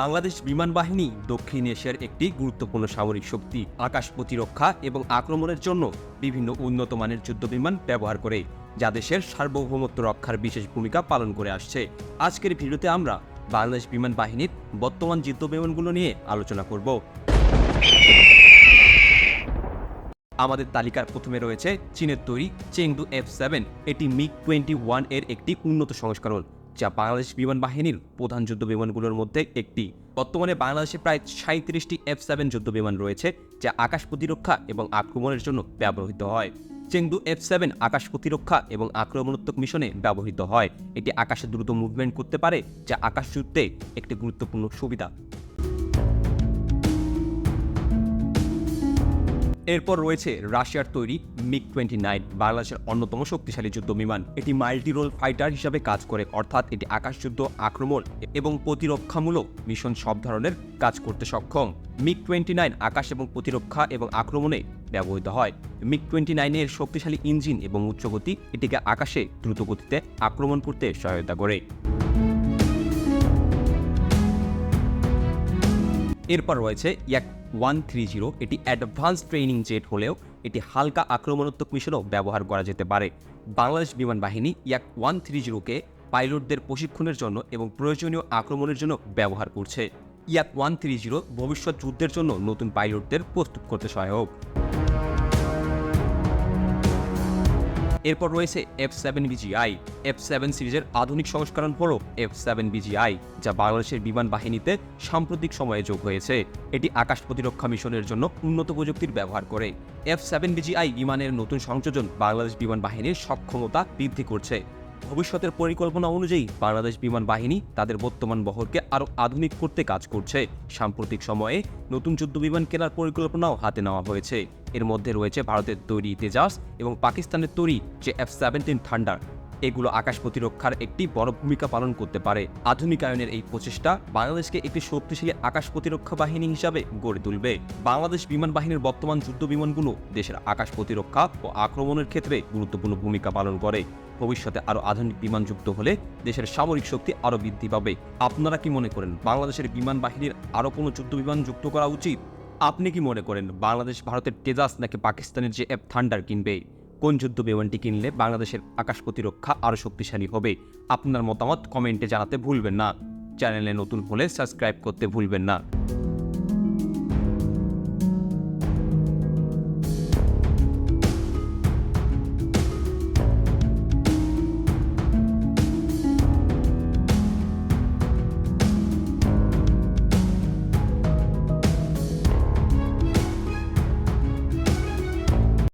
বাংলাদেশ বিমান বাহিনী দক্ষিণ এশিয়ার একটি গুরুত্বপূর্ণ সামরিক শক্তি, আকাশ প্রতিরক্ষা এবং আক্রমণের জন্য বিভিন্ন উন্নত মানের যুদ্ধ বিমান ব্যবহার করে, যা দেশের সার্বভৌমত্ব রক্ষার বিশেষ ভূমিকা পালন করে আসছে। আজকের ভিডিওতে আমরা বাংলাদেশ বিমান বাহিনীর বর্তমান যুদ্ধ বিমানগুলো নিয়ে আলোচনা করব। আমাদের তালিকার প্রথমে রয়েছে চীনের তৈরি চেংদু এফ সেভেন, এটি মিগ টোয়েন্টি ওয়ানের একটি উন্নত সংস্করণ। যা বাংলাদেশ বিমান বাহিনীর প্রধান যুদ্ধ বিমানগুলোর মধ্যে একটি। বর্তমানে বাংলাদেশে প্রায় সাঁত্রিশটি এফ সেভেন যুদ্ধ বিমান রয়েছে, যা আকাশ প্রতিরক্ষা এবং আক্রমণের জন্য ব্যবহৃত হয়। চেংদু এফ সেভেন আকাশ প্রতিরক্ষা এবং আক্রমণাত্মক মিশনে ব্যবহৃত হয়। এটি আকাশে দ্রুত মুভমেন্ট করতে পারে, যা আকাশ যুদ্ধে একটি গুরুত্বপূর্ণ সুবিধা। এরপর রয়েছে রাশিয়ার তৈরি মিগ টোয়েন্টি নাইন বাংলাদেশের অন্যতম শক্তিশালী যুদ্ধ বিমান। এটি মাল্টি রোল ফাইটার হিসাবে কাজ করে, অর্থাৎ এটি আকাশযুদ্ধ আক্রমণ এবং প্রতিরক্ষামূলক মিশন সব ধরনের কাজ করতে সক্ষম। মিগ টোয়েন্টি নাইন আকাশ এবং প্রতিরক্ষা এবং আক্রমণে ব্যবহৃত হয়। মিগ টোয়েন্টি নাইনের শক্তিশালী ইঞ্জিন এবং উচ্চগতি এটিকে আকাশে দ্রুত গতিতে আক্রমণ করতে সহায়তা করে। এরপর রয়েছে ইয়াক ওয়ান থ্রি জিরো এটি অ্যাডভান্স ট্রেনিং জেট হলেও এটি হালকা আক্রমণাত্মক মিশনও ব্যবহার করা যেতে পারে। বাংলাদেশ বিমান বাহিনী ইয়াক ওয়ান থ্রি জিরোকে পাইলটদের প্রশিক্ষণের জন্য এবং প্রয়োজনীয় আক্রমণের জন্য ব্যবহার করছে। ইয়াক ওয়ান থ্রি জিরো ভবিষ্যৎ যুদ্ধের জন্য নতুন পাইলটদের প্রস্তুত করতে সহায়ক। এরপর রয়েছে F seven BGI F seven সিরিজের আধুনিক সংস্করণ হল এফ সেভেন বিজিআই যা বাংলাদেশের বিমান বাহিনীতে সাম্প্রতিক সময়ে যোগ হয়েছে। এটি আকাশ প্রতিরক্ষা মিশনের জন্য উন্নত প্রযুক্তির ব্যবহার করে। এফ সেভেন বিজিআই বিমানের নতুন সংযোজন বাংলাদেশ বিমান বাহিনীর সক্ষমতা বৃদ্ধি করছে। ভবিষ্যতের পরিকল্পনা অনুযায়ী বাংলাদেশ বিমান বাহিনী তাদের বর্তমান বহরকে আরও আধুনিক করতে কাজ করছে। সাম্প্রতিক সময়ে নতুন যুদ্ধ বিমান কেনার পরিকল্পনাও হাতে নেওয়া হয়েছে। এর মধ্যে রয়েছে ভারতের তৈরি তেজাস এবং পাকিস্তানের তৈরি যে এফ সেভেন্টিন থান্ডার এগুলো আকাশ প্রতিরক্ষার একটি বড় ভূমিকা পালন করতে পারে। আধুনিকায়নের এই প্রচেষ্টা বাংলাদেশকে একটি শক্তিশালী আকাশ প্রতিরক্ষা বাহিনী হিসাবে গড়ে তুলবে। বাংলাদেশ বিমান বাহিনীর বর্তমান যুদ্ধ বিমানগুলো দেশের আকাশ প্রতিরক্ষা ও আক্রমণের ক্ষেত্রে গুরুত্বপূর্ণ ভূমিকা পালন করে। ভবিষ্যতে আরও আধুনিক বিমান যুক্ত হলে দেশের সামরিক শক্তি আরও বৃদ্ধি পাবে। আপনারা কি মনে করেন বাংলাদেশের বিমান বাহিনীর আরও কোনো যুদ্ধ বিমান যুক্ত করা উচিত? আপনি কি মনে করেন বাংলাদেশ ভারতের তেজাস নাকি পাকিস্তানের যে এফ থান্ডার কিনবে? কোন যুদ্ধ বিমানটি কিনলে বাংলাদেশের আকাশ প্রতিরক্ষা আরও শক্তিশালী হবে? আপনার মতামত কমেন্টে জানাতে ভুলবেন না। চ্যানেলে নতুন হলে সাবস্ক্রাইব করতে ভুলবেন না।